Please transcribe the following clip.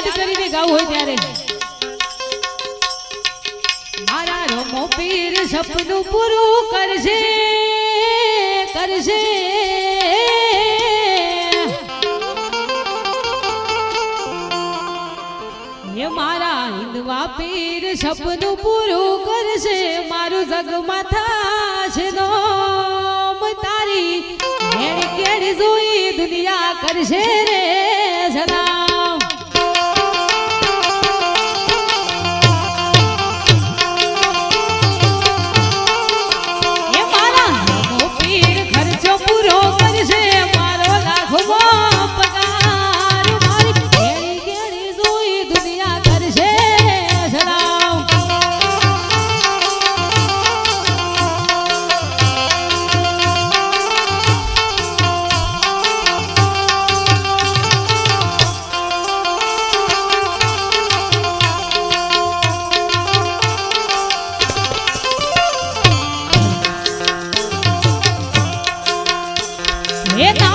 યાદ કરીને ગાવું હોય ત્યારે. મારા રમો પીર સપનું પૂરું કરશે કરશે. મારા હિંદવા પીર સપનું પૂરું કરશે, મારું જગમાં થશે નોમ તારી કેળ જોઈ દુનિયા કરશે રે. 言えた